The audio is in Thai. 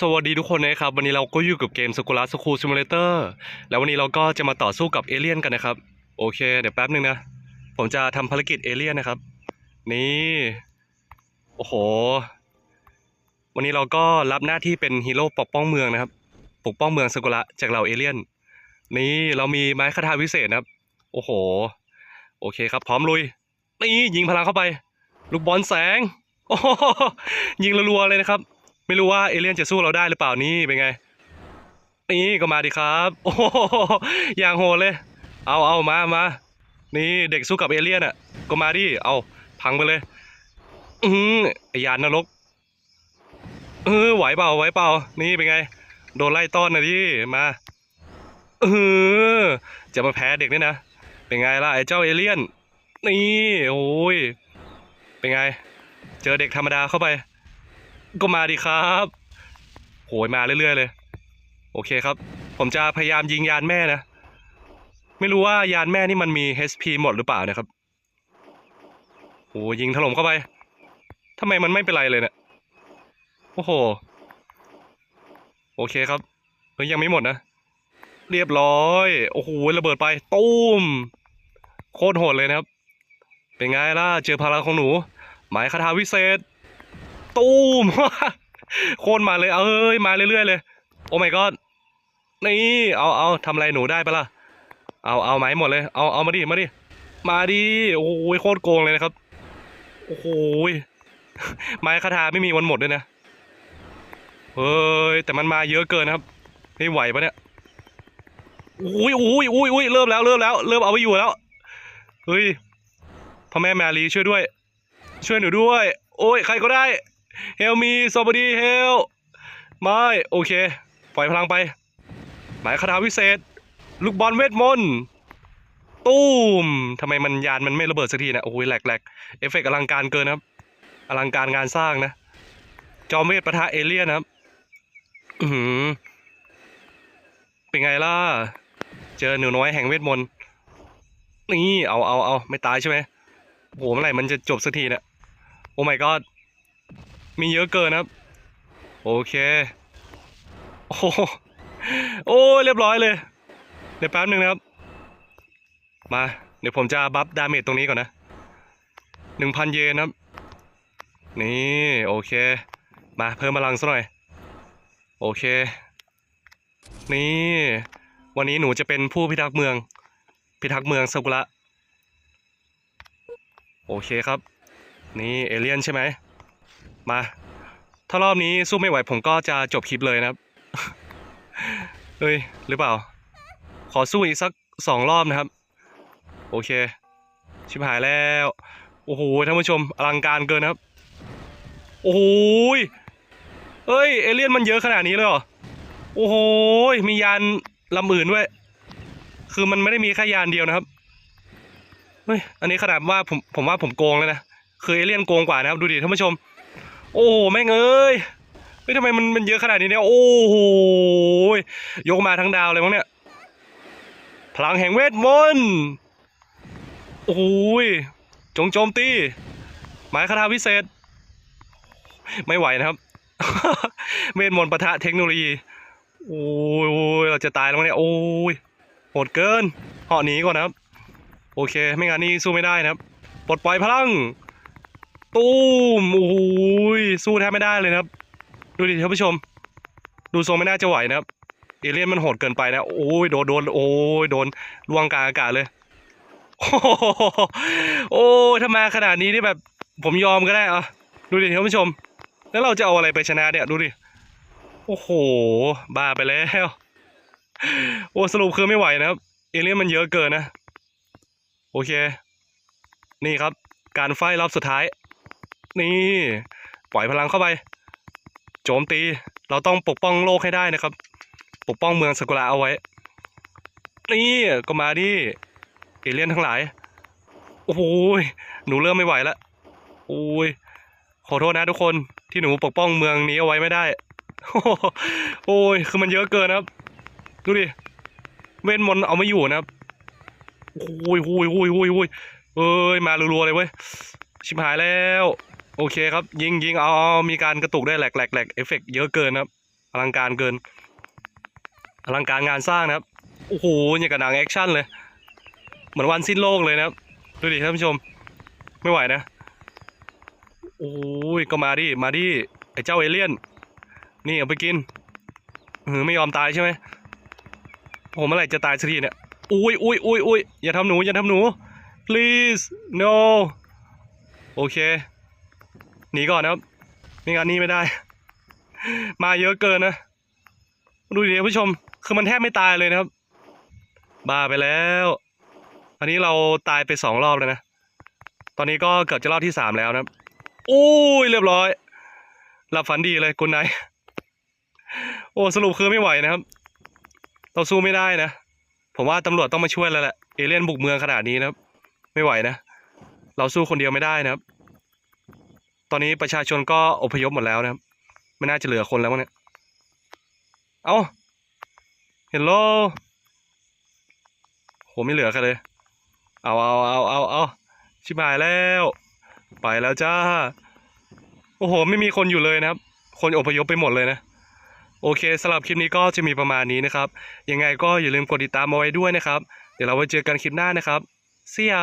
สวัสดีทุกคนนะครับ วันนี้เราก็อยู่กับเกมสกุลาสคูซิมูเลเตอร์แล้ววันนี้เราก็จะมาต่อสู้กับเอเลี่ยนกันนะครับ โอเค เดี๋ยวแป๊บหนึ่งนะ ผมจะทำภารกิจเอเลี่ยนนะครับ นี่ โอ้โห วันนี้เราก็รับหน้าที่เป็นฮีโร่ปกป้องเมืองนะครับ ปกป้องเมืองสกุละจากเหล่าเอเลี่ยน นี่เรามีไม้คาถาวิเศษนะครับ โอ้โห โอเคครับ พร้อมลุย นี่ยิงพลังเข้าไป ลูกบอลแสง โอ้โหยิงรัวๆเลยนะครับ ไม่รู้ว่าเอเลี่ยนจะสู้เราได้หรือเปล่านี่เป็นไง นี่ก็มาดิครับ โอ้โหอย่างโหดเลย เอาเอามามานี่เด็กสู้กับเอเลี่ยนอะ ก็มาดิเอาพังไปเลย อือไอยานนรกเออไหวเปล่าไหวเปล่า นี่เป็นไง โดนไล่ต้อนนะดิมาเออจะมาแพ้เด็กนี่นะเป็นไงล่ะไอ้เจ้าเอเลี่ยน นี่โอ้ยเป็นไง เจอเด็กธรรมดาเข้าไป ก็มาดิครับโหยมาเรื่อยๆเลย โอเคครับ ผมจะพยายามยิงยานแม่นะ ไม่รู้ว่ายานแม่นี่มันมี HP หมดหรือเปล่านะครับโอ้ยิงถล่มเข้าไปทำไมมันไม่เป็นไรเลยเนี่ยโอ้โห โอเคครับเฮ้ยยังไม่หมดนะ เรียบร้อย โอ้โหระเบิดไปตุ้มโคตรโหดเลยนะครับ เป็นไงล่ะ เจอพลังของหนู หมายคาถาวิเศษ ตูมโคนมาเลยเอ้ยมาเรื่อยๆเลย โอ้ my god นี่เอาเอาทำอะไรหนูได้ปะล่ะเอาเอาไม้หมดเลยเอาเอามาดิมาดิมาดิโอ้โหโคตรโกงเลยนะครับโอ้โหไม้คาถาไม่มีวันหมดด้วยนะเฮ้ยแต่มันมาเยอะเกินนะครับไม่ไหวปะเนี่ยอุ้ยอุ้ยอุ้ยอุ้ยเริ่มแล้วเริ่มแล้ว เริ่มเอาไปอยู่แล้วเฮ้ยพ่อแม่แมรี่ช่วยด้วย ช่วยหนูด้วย โอ้ยใครก็ได้ เฮลมีสวัสดีเฮลไม่โอเค ปล่อยพลังไป หมายคาถาวิเศษ ลูกบอลเวทมนต์ตู้มทำไมมันยานมันไม่ระเบิดสักทีนะโอ้ยแหลกแหลกเอฟเฟกต์อลังการเกินนะครับ อลังการงานสร้างนะ จอมเวทปะทะเอเลี่ยนนะครับ อือหือเป็นไงล่ะ เจอหนูน้อยแห่งเวทมนต์นี่เอาเอาเอาไม่ตายใช่ไหมโหเมื่อไหร่มันจะจบสักทีเนี่ยโอ้ my god มีเยอะเกินครับ โอเค โอ้โหโอ้เรียบร้อยเลย เดี๋ยวแป๊บหนึ่งนะครับ มา เดี๋ยวผมจะบัฟดาเมจตรงนี้ก่อนนะหนึ่งพันเยนนะครับ นี่โอเค มาเพิ่มพลังสักหน่อย โอเค นี่ วันนี้หนูจะเป็นผู้พิทักษ์เมือง พิทักษ์เมืองซากุระ โอเคครับ นี่เอเลี่ยนใช่ไหม มา ถ้ารอบนี้สู้ไม่ไหวผมก็จะจบคลิปเลยนะครับเฮ้ยหรือเปล่า ขอสู้อีกสักสองรอบนะครับ โอเค ชิบหายแล้ว โอ้โหท่านผู้ชมอลังการเกินนะครับ โอ้โหยเอ้ยเอเลี่ยนมันเยอะขนาดนี้เลยเหรอ โอ้โหมียานลำอื่นด้วย คือมันไม่ได้มีแค่ยานเดียวนะครับเฮ้ยอันนี้ขนาดว่าผมผมว่าผมโกงแล้วนะคือเอเลี่ยนโกงกว่านะครับ ดูดิท่านผู้ชม โอ้โหแม่งเอ้ยเฮ้ยทำไมมันมันเยอะขนาดนี้เนี่ยโอ้โหยยกมาทั้งดาวเลยมั้งเนี่ยพลังแห่งเวทมนต์โอ้โหยจงโจมตีหมายคาถาวิเศษ ไม่ไหวนะครับเวทมนต์ปะทะเทคโนโลยีโอ้ยอยเราจะตายแล้วเนี่ยโอ้ยโหดเกินเหาะหนีก่อนนะครับ โอเค ไม่งั้นนี่สู้ไม่ได้นะครับ ปลดปล่อยพลัง ตูมโอ้ยสู้แทบไม่ได้เลยนะครับ ดูดิท่านผู้ชม ดูทรงไม่น่าจะไหวนะครับ เอเลี่ยนมันโหดเกินไปนะ โอ้ยโดนโดนโอ้ยโดนล่วงกลางอากาศเลย โอ้โหโอ้ยถ้ามาขนาดนี้นี่แบบ ผมยอมก็ได้อะดูดิท่านผู้ชม แล้วเราจะเอาอะไรไปชนะเนี่ยดูดิ โอ้โห บ้าไปแล้ว โอ้สรุปคือไม่ไหวนะครับ เอเลี่ยนมันเยอะเกินนะ โอเค นี่ครับการไฟรอบสุดท้าย นี่ ปล่อยพลังเข้าไป โจมตี เราต้องปกป้องโลกให้ได้นะครับ ปกป้องเมืองสกุระเอาไว้ นี่ก็มาดิเอเลี่ยนทั้งหลาย โอ้โหยหนูเริ่มไม่ไหวแล้วโอ้ยขอโทษนะทุกคนที่หนูปกป้องเมืองนี้เอาไว้ไม่ได้ โอ้ยคือมันเยอะเกินนะครับ ดูดิเวทมนต์เอาไม่อยู่นะครับโอ้ยโอ้ยโอ้ยโอ้ยโอ้ยเอ้ยมารัวๆเลยเว้ยชิบหายแล้ว โอเคครับ ยิงยิงเอาเอามีการกระตุกได้แหลกแหลกแหลกเอฟเฟกต์เยอะเกินครับ อลังการเกิน อลังการงานสร้างนะครับ โอ้โหอย่างกับหนังแอคชั่นเลย เหมือนวันสิ้นโลกเลยนะครับ ดูดิท่านผู้ชม ไม่ไหวนะ โอ้ยก็มาดิ มาดิ ไอ้เจ้าเอเลี่ยน นี่เอาไปกินเออไม่ยอมตายใช่ไหมผมเมื่อไหร่จะตายสักทีเนี่ย อุ้ยอุ้ยอุ้ยอุ้ยอย่าทำหนู อย่าทำหนู please no โอเค หนีก่อนนะครับไม่งั้นนี่ไม่ได้ มาเยอะเกินนะ ดูดิท่านผู้ชม คือมันแทบไม่ตายเลยนะครับ บ้าไปแล้ว อันนี้เราตายไปสองรอบแล้วนะ ตอนนี้ก็เกือบจะรอบที่สามแล้วนะครับโอ้ยเรียบร้อย หลับฝันดีเลยกุนไนโอ้สรุปคือไม่ไหวนะครับ เราสู้ไม่ได้นะ ผมว่าตำรวจต้องมาช่วยแล้วแหละ เอเลี่ยนบุกเมืองขนาดนี้นะครับ ไม่ไหวนะ เราสู้คนเดียวไม่ได้นะครับ ตอนนี้ประชาชนก็อพยพหมดแล้วนะครับ ไม่น่าจะเหลือคนแล้วมั้งเนี่ย เอา้าเฮลโลโหไม่เหลือใครเลย เอาเอาเอาเอาเอาชิบหายแล้ว ไปแล้วจ้า โอ้โห ไม่มีคนอยู่เลยนะครับ คนอพยพไปหมดเลยนะโอเคสำหรับคลิปนี้ก็จะมีประมาณนี้นะครับ ยังไงก็อย่าลืมกดติดตามเอาไว้ด้วยนะครับ เดี๋ยวเราไว้เจอกันคลิปหน้านะครับ See ya